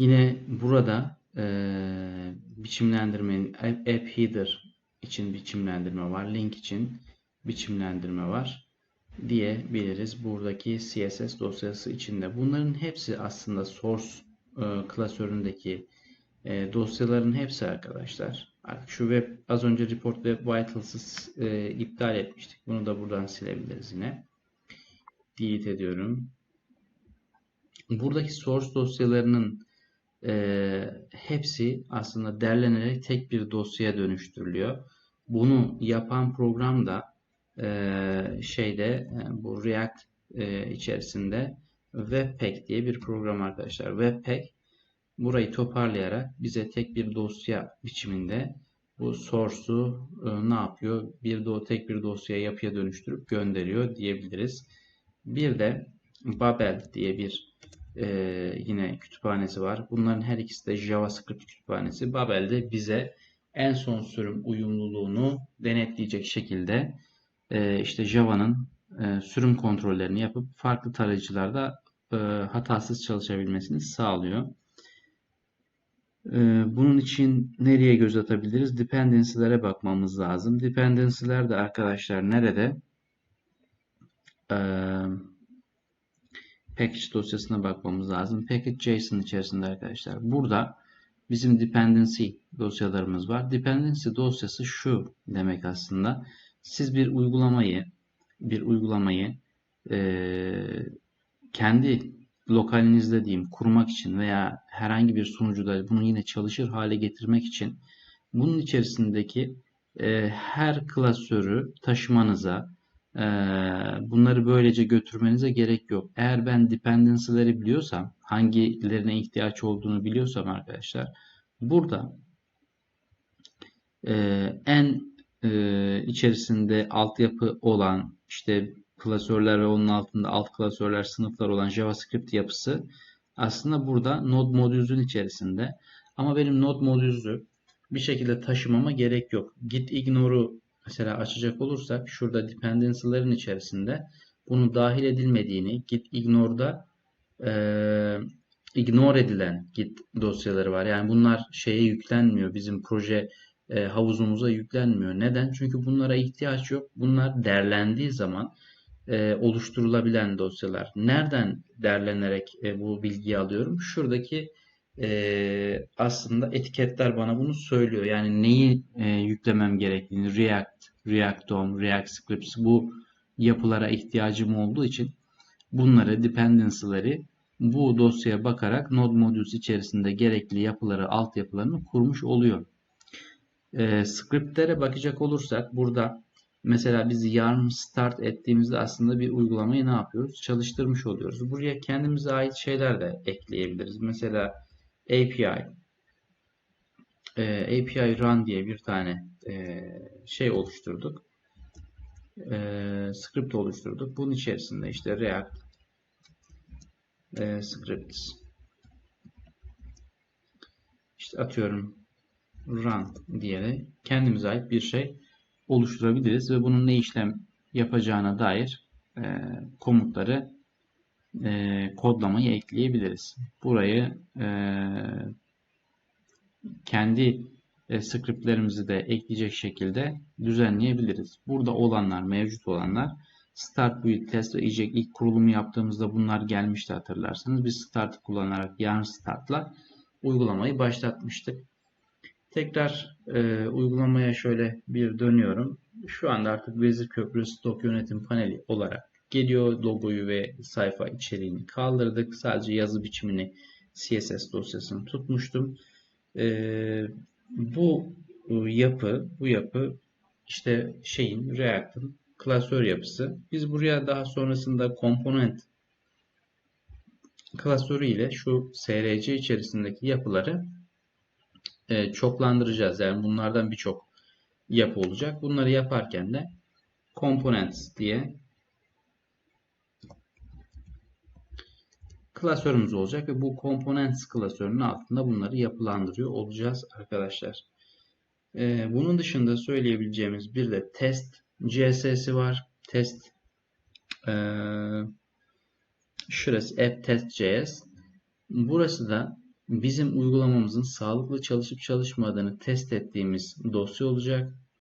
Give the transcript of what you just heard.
Yine burada e, biçimlendirmenin app header için biçimlendirme var. Link için biçimlendirme var diyebiliriz. Buradaki CSS dosyası içinde. Bunların hepsi aslında source e, klasöründeki e, dosyaların hepsi arkadaşlar. Şu web az önce report web vitals'ı e, iptal etmiştik. Bunu da buradan silebiliriz yine. Delete ediyorum. Buradaki source dosyalarının e, hepsi aslında derlenerek tek bir dosyaya dönüştürülüyor. Bunu yapan program da e, şeyde e, bu React e, içerisinde Webpack diye bir program arkadaşlar. Webpack burayı toparlayarak bize tek bir dosya biçiminde bu source'u e, ne yapıyor? Bir do tek bir dosyaya yapıya dönüştürüp gönderiyor diyebiliriz. Bir de Babel diye bir e, yine kütüphanesi var. Bunların her ikisi de JavaScript kütüphanesi. Babel de bize en son sürüm uyumluluğunu denetleyecek şekilde e, işte Java'nın e, sürüm kontrollerini yapıp farklı tarayıcılarda e, hatasız çalışabilmesini sağlıyor. E, bunun için nereye göz atabiliriz? Dependency'lere bakmamız lazım. Dependency'ler de arkadaşlar nerede? Eee package dosyasına bakmamız lazım. Package.json içerisinde arkadaşlar. Burada bizim dependency dosyalarımız var. Dependency dosyası şu demek aslında. Siz bir uygulamayı bir uygulamayı e, kendi lokalinizde diyeyim kurmak için veya herhangi bir sunucuda bunu yine çalışır hale getirmek için bunun içerisindeki e, her klasörü taşımanıza bunları böylece götürmenize gerek yok. Eğer ben dependency'leri biliyorsam, hangilerine ihtiyaç olduğunu biliyorsam arkadaşlar, burada e, en e, içerisinde altyapı olan, işte klasörler ve onun altında alt klasörler, sınıflar olan JavaScript yapısı aslında burada Node Module'ün içerisinde. Ama benim Node Module'ü bir şekilde taşımama gerek yok. Git ignore'u mesela açacak olursak şurada dependency'ların içerisinde bunu dahil edilmediğini git ignore'da e, ignore edilen git dosyaları var. Yani bunlar şeye yüklenmiyor. Bizim proje e, havuzumuza yüklenmiyor. Neden? Çünkü bunlara ihtiyaç yok. Bunlar derlendiği zaman e, oluşturulabilen dosyalar. Nereden derlenerek e, bu bilgiyi alıyorum? Şuradaki e, aslında etiketler bana bunu söylüyor. Yani neyi e, yüklemem gerektiğini React, React DOM, React Scripts bu yapılara ihtiyacım olduğu için bunları dependency'leri bu dosyaya bakarak Node Modules içerisinde gerekli yapıları, altyapılarını kurmuş oluyor. E, scriptlere bakacak olursak burada mesela biz yarn start ettiğimizde aslında bir uygulamayı ne yapıyoruz? Çalıştırmış oluyoruz. Buraya kendimize ait şeyler de ekleyebiliriz. Mesela API e, API run diye bir tane e, şey oluşturduk. E, script oluşturduk. Bunun içerisinde işte React e, scripts işte atıyorum run diyerek kendimize ait bir şey oluşturabiliriz ve bunun ne işlem yapacağına dair e, komutları e, kodlamayı ekleyebiliriz. Burayı e, kendi e, scriptlerimizi de ekleyecek şekilde düzenleyebiliriz. Burada olanlar, mevcut olanlar Start Build Test ve eject ilk kurulumu yaptığımızda bunlar gelmişti hatırlarsanız. Biz Start'ı kullanarak yarn Start'la uygulamayı başlatmıştık. Tekrar e, uygulamaya şöyle bir dönüyorum. Şu anda artık Vezir Köprü Stok Yönetim Paneli olarak geliyor. Logoyu ve sayfa içeriğini kaldırdık. Sadece yazı biçimini CSS dosyasını tutmuştum. Ee, bu e, yapı, bu yapı işte şeyin React'ın klasör yapısı. Biz buraya daha sonrasında komponent klasörü ile şu SRC içerisindeki yapıları e, çoklandıracağız. Yani bunlardan birçok yapı olacak. Bunları yaparken de components diye klasörümüz olacak ve bu components klasörünün altında bunları yapılandırıyor olacağız arkadaşlar. Ee, bunun dışında söyleyebileceğimiz bir de test CSS'i var. Test ee, şurası app test.js. Burası da bizim uygulamamızın sağlıklı çalışıp çalışmadığını test ettiğimiz dosya olacak.